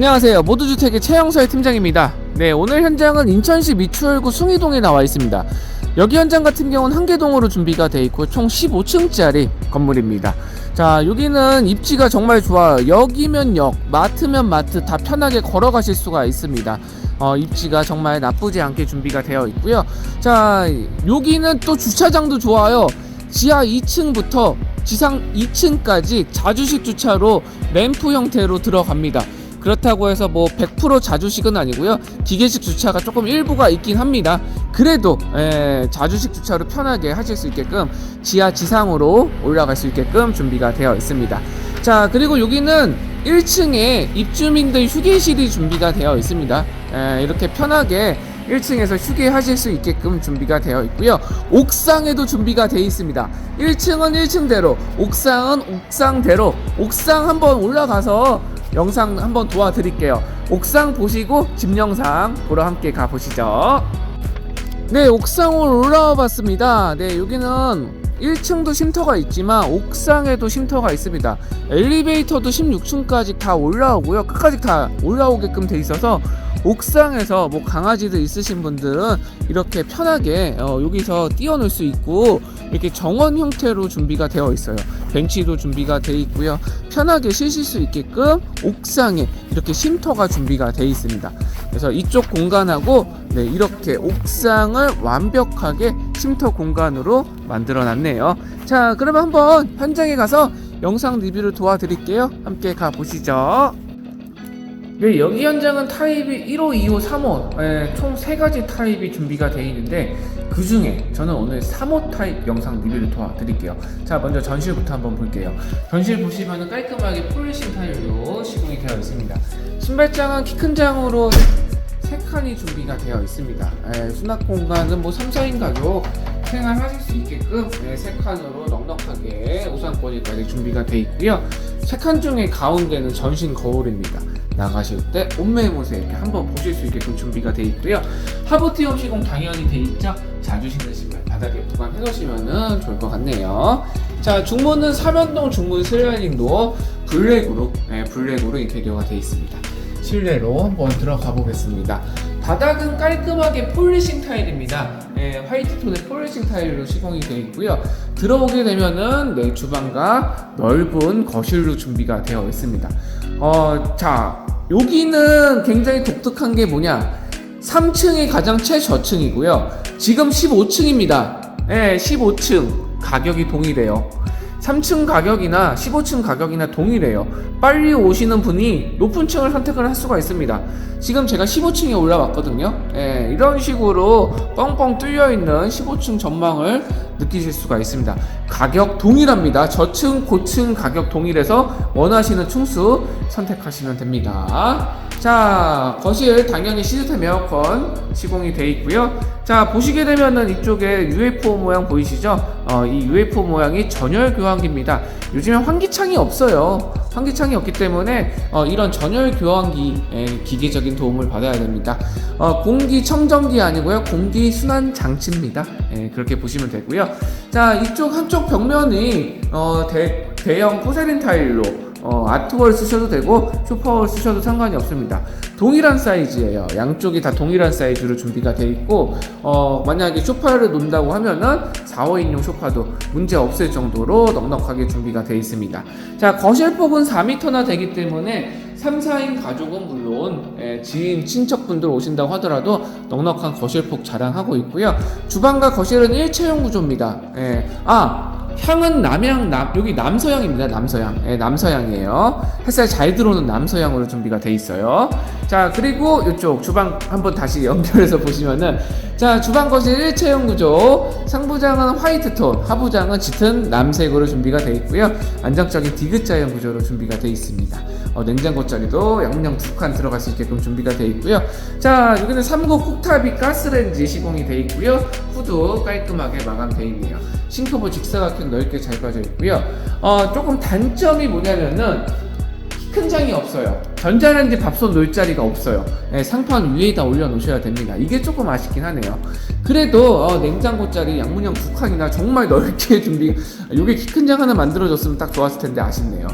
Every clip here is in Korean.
안녕하세요. 모두주택의 최영서의 팀장입니다. 네, 오늘 현장은 인천시 미추홀구 숭이동에 나와 있습니다. 여기 현장 같은 경우는 한 개동으로 준비가 돼 있고 총 15층짜리 건물입니다. 자, 여기는 입지가 정말 좋아요. 역이면 역, 마트면 마트 다 편하게 걸어가실 수가 있습니다. 어, 입지가 정말 나쁘지 않게 준비가 되어 있고요. 자, 여기는 또 주차장도 좋아요. 지하 2층부터 지상 2층까지 자주식 주차로 램프 형태로 들어갑니다. 그렇다고 해서 뭐 100% 자주식은 아니고요. 기계식 주차가 조금 일부가 있긴 합니다. 그래도 에, 자주식 주차로 편하게 하실 수 있게끔 지하 지상으로 올라갈 수 있게끔 준비가 되어 있습니다. 자 그리고 여기는 1층에 입주민들 휴게실이 준비가 되어 있습니다. 에, 이렇게 편하게 1층에서 휴게하실 수 있게끔 준비가 되어 있고요. 옥상에도 준비가 되어 있습니다. 1층은 1층대로, 옥상은 옥상대로, 옥상 한번 올라가서 영상 한번 도와드릴게요. 옥상 보시고 집 영상 보러 함께 가보시죠. 네, 옥상으로 올라와 봤습니다. 네, 여기는 1층도 쉼터가 있지만 옥상에도 쉼터가 있습니다. 엘리베이터도 16층까지 다 올라오고요. 끝까지 다 올라오게끔 돼 있어서 옥상에서 뭐 강아지들 있으신 분들은 이렇게 편하게 어, 여기서 뛰어놀 수 있고 이렇게 정원 형태로 준비가 되어 있어요. 벤치도 준비가 되어 있고요. 편하게 쉬실 수 있게끔 옥상에 이렇게 쉼터가 준비가 되어 있습니다. 그래서 이쪽 공간하고 네, 이렇게 옥상을 완벽하게 쉼터 공간으로 만들어 놨네요. 자, 그러면 한번 현장에 가서 영상 리뷰를 도와드릴게요. 함께 가 보시죠. 네, 여기 현장은 타입이 1호, 2호, 3호 예, 총세 가지 타입이 준비가 되어 있는데 그 중에 저는 오늘 3호 타입 영상 리뷰를 도와드릴게요. 자, 먼저 전실부터 한번 볼게요. 전실 보시면 깔끔하게 폴리싱 타일로 시공이 되어 있습니다. 신발장은 키 큰 장으로 세 칸이 준비가 되어 있습니다. 예, 수납 공간은 뭐 3, 4인 가족 생활하실 수 있게끔 예, 세 칸으로 넉넉하게 우산꽂이까지 준비가 되어 있고요. 세 칸 중에 가운데는 전신 거울입니다. 나가실 때 옷매무새 이렇게 한번 보실 수 있게끔 준비가 되어 있고요. 하부티움 시공 당연히 되어 있죠. 자주 신는 신발 바닥에 보관해 놓으시면 좋을 것 같네요. 자 중문은 사면동 중문 슬라이딩도 블랙으로 네, 블랙으로 되어 되어 있습니다. 실내로 한번 들어가 보겠습니다. 바닥은 깔끔하게 폴리싱 타일입니다. 네, 화이트 톤의 폴리싱 타일로 시공이 되어 있고요. 들어오게 되면은 네, 주방과 넓은 거실로 준비가 되어 있습니다. 어, 자, 여기는 굉장히 독특한 게 뭐냐? 3층이 가장 최저층이고요. 지금 15층입니다. 네, 15층 가격이 동일해요. 3층 가격이나 15층 가격이나 동일해요. 빨리 오시는 분이 높은 층을 선택을 할 수가 있습니다. 지금 제가 15층에 올라왔거든요. 예, 이런 식으로 뻥뻥 뚫려 있는 15층 전망을 느끼실 수가 있습니다. 가격 동일합니다. 저층, 고층 가격 동일해서 원하시는 층수 선택하시면 됩니다. 자, 거실 당연히 시스템 에어컨 시공이 되어 있고요. 자, 보시게 되면은 이쪽에 UFO 모양 보이시죠? 어, 이 UFO 모양이 전열 교환기입니다. 요즘에 환기창이 없어요. 환기창이 없기 때문에 어, 이런 전열 교환기 에, 기계적인 도움을 받아야 됩니다. 어, 공기 청정기 아니고요. 공기 순환 장치입니다. 예, 그렇게 보시면 되고요. 자, 이쪽 한쪽 벽면이 어, 대, 대형 포세린 타일로 어, 아트월 쓰셔도 되고 쇼파월 쓰셔도 상관이 없습니다. 동일한 사이즈예요. 양쪽이 다 동일한 사이즈로 준비가 되어 있고 어, 만약에 쇼파를 놓는다고 하면은 4, 5인용 쇼파도 문제 없을 정도로 넉넉하게 준비가 되어 있습니다. 자 거실폭은 4m나 되기 때문에 3, 4인 가족은 물론 예, 지인, 친척분들 오신다고 하더라도 넉넉한 거실폭 자랑하고 있고요. 주방과 거실은 일체형 구조입니다. 예, 아 향은 남향 남 여기 남서향입니다. 남서향. 예, 남서향이에요. 햇살 잘 들어오는 남서향으로 준비가 돼 있어요. 자, 그리고 이쪽 주방 한번 다시 연결해서 보시면은 자, 주방 거실 일체형 구조. 상부장은 화이트 톤, 하부장은 짙은 남색으로 준비가 돼 있고요. 안정적인 디귿자형 구조로 준비가 돼 있습니다. 어, 냉장고 자리도 양념 두 칸 들어갈 수 있게끔 준비가 돼 있고요. 자, 여기는 3구 쿡탑이 가스레인지 시공이 돼 있고요. 후드 깔끔하게 마감돼 있네요. 싱크볼 직사각형 넓게 잘 빠져 있고요. 어, 조금 단점이 뭐냐면은 키 큰 장이 없어요. 전자레인지 밥솥 놓을 자리가 없어요. 예, 상판 위에다 올려놓으셔야 됩니다. 이게 조금 아쉽긴 하네요. 그래도 어, 냉장고 자리 양문형 두 칸이나 정말 넓게 준비. 이게 키 큰 장 하나 만들어줬으면 딱 좋았을 텐데 아쉽네요.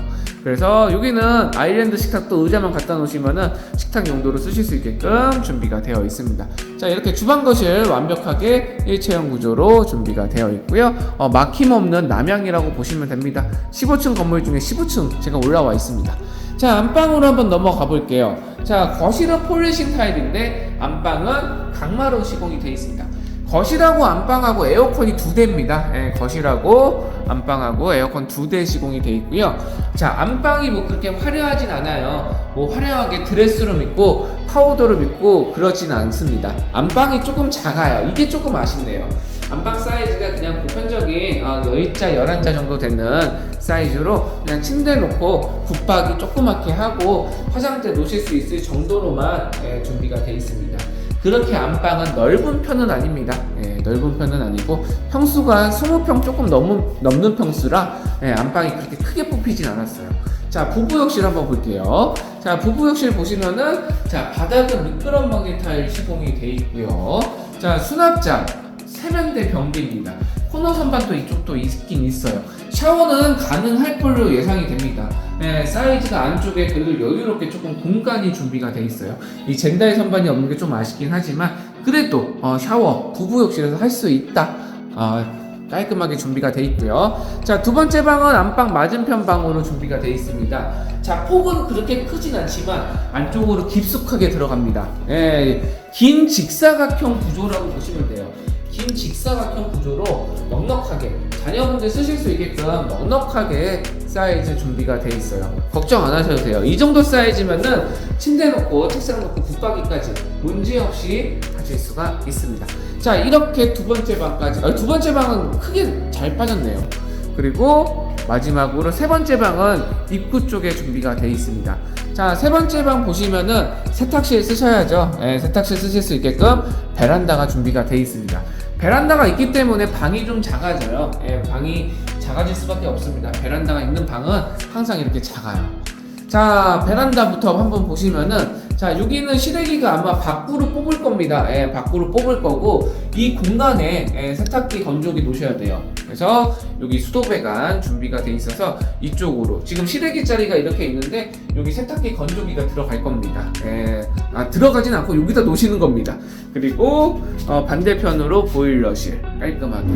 그래서 여기는 아일랜드 식탁도 의자만 갖다 놓으시면은 식탁 용도로 쓰실 수 있게끔 준비가 되어 있습니다. 자 이렇게 주방 거실 완벽하게 일체형 구조로 준비가 되어 있고요. 어, 막힘없는 남향이라고 보시면 됩니다. 15층 건물 중에 15층 제가 올라와 있습니다. 자 안방으로 한번 넘어가 볼게요. 자 거실은 폴리싱 타일인데 안방은 강마루 시공이 되어 있습니다. 거실하고 안방하고 에어컨이 두 대입니다. 예, 거실하고 안방하고 에어컨 두 대 시공이 되어 있고요. 자, 안방이 뭐 그렇게 화려하진 않아요. 뭐 화려하게 드레스룸 있고 파우더룸 있고 그러진 않습니다. 안방이 조금 작아요. 이게 조금 아쉽네요. 안방 사이즈가 그냥 보편적인 어, 10자, 11자 정도 되는 사이즈로 그냥 침대 놓고 붙박이 조그맣게 하고 화장대 놓으실 수 있을 정도로만 예, 준비가 되어 있습니다. 그렇게 안방은 넓은 편은 아닙니다. 예, 넓은 편은 아니고 평수가 20평 조금 넘은, 넘는 평수라 예, 안방이 그렇게 크게 뽑히진 않았어요. 자, 부부욕실 한번 볼게요. 자, 부부욕실 보시면은 자, 바닥은 미끄럼 방지 타일 시공이 되어 있고요. 자, 수납장 세면대 변기입니다. 코너 선반도 이쪽도 있긴 있어요. 샤워는 가능할 걸로 예상이 됩니다. 네, 사이즈가 안쪽에 그래도 여유롭게 조금 공간이 준비가 돼 있어요. 이 젠다의 선반이 없는 게 좀 아쉽긴 하지만 그래도 어, 샤워 부부욕실에서 할 수 있다. 어, 깔끔하게 준비가 돼 있고요. 자, 두 번째 방은 안방 맞은편 방으로 준비가 돼 있습니다. 자, 폭은 그렇게 크진 않지만 안쪽으로 깊숙하게 들어갑니다. 예, 긴 직사각형 구조라고 보시면 돼요. 긴 직사각형 구조로 넉넉하게 자녀분들 쓰실 수 있게끔 넉넉하게 사이즈 준비가 돼 있어요. 걱정 안 하셔도 돼요. 이 정도 사이즈면은 침대 놓고 책상 놓고 붙박이까지 문제 없이 하실 수가 있습니다. 자 이렇게 두 번째 방까지 아, 두 번째 방은 크게 잘 빠졌네요. 그리고 마지막으로 세 번째 방은 입구 쪽에 준비가 돼 있습니다. 자, 세 번째 방 보시면은 세탁실 쓰셔야죠. 예, 세탁실 쓰실 수 있게끔 베란다가 준비가 돼 있습니다. 베란다가 있기 때문에 방이 좀 작아져요. 예, 방이 작아질 수밖에 없습니다. 베란다가 있는 방은 항상 이렇게 작아요. 자, 베란다부터 한번 보시면은 자, 여기는 시래기가 아마 밖으로 뽑을 겁니다. 예, 밖으로 뽑을 거고 이 공간에 예, 세탁기 건조기 놓으셔야 돼요. 그래서 여기 수도배관 준비가 돼 있어서 이쪽으로 지금 시래기 자리가 이렇게 있는데 여기 세탁기 건조기가 들어갈 겁니다. 예, 아 들어가진 않고 여기다 놓으시는 겁니다. 그리고 어, 반대편으로 보일러실 깔끔하게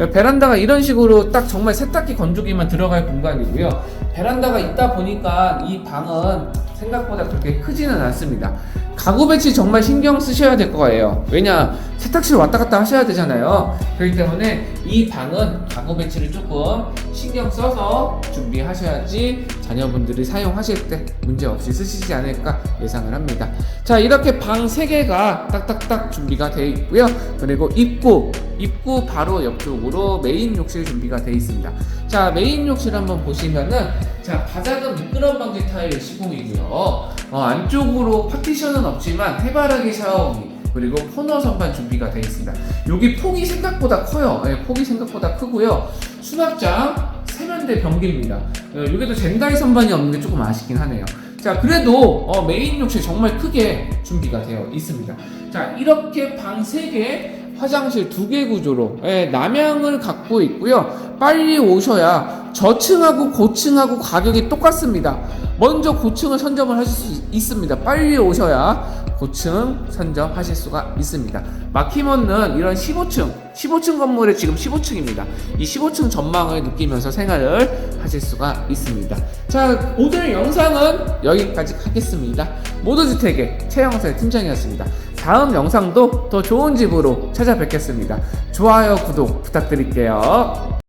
예, 베란다가 이런 식으로 딱 정말 세탁기 건조기만 들어갈 공간이고요. 베란다가 있다 보니까 이 방은 생각보다 그렇게 크지는 않습니다. 가구 배치 정말 신경 쓰셔야 될 거예요. 왜냐 세탁실 왔다 갔다 하셔야 되잖아요. 그렇기 때문에 이 방은 가구 배치를 조금 신경 써서 준비하셔야지 자녀분들이 사용하실 때 문제 없이 쓰시지 않을까 예상을 합니다. 자 이렇게 방 3개가 딱딱딱 준비가 되어 있고요. 그리고 입구 입구 바로 옆쪽으로 메인 욕실 준비가 되어 있습니다. 자 메인 욕실 한번 보시면은 자 바닥은 미끄럼 방지 타일 시공이고요. 어, 안쪽으로 파티션은 없지만 해바라기 샤워기 그리고 코너 선반 준비가 되어 있습니다. 여기 폭이 생각보다 커요. 예, 폭이 생각보다 크고요. 수납장 세면대 변기입니다. 어, 여기도 젠다이 선반이 없는 게 조금 아쉽긴 하네요. 자, 그래도 어, 메인 욕실 정말 크게 준비가 되어 있습니다. 자, 이렇게 방 3개, 화장실 2개 구조로 예, 남향을 갖고 있고요. 빨리 오셔야 저층하고 고층하고 가격이 똑같습니다. 먼저 고층을 선점을 하실 수 있습니다. 빨리 오셔야 고층 선점하실 수가 있습니다. 막힘없는 이런 15층, 15층 건물에 지금 15층입니다. 이 15층 전망을 느끼면서 생활을 하실 수가 있습니다. 자, 오늘 영상은 여기까지 하겠습니다. 모두주택의 최영세 팀장이었습니다. 다음 영상도 더 좋은 집으로 찾아뵙겠습니다. 좋아요, 구독 부탁드릴게요.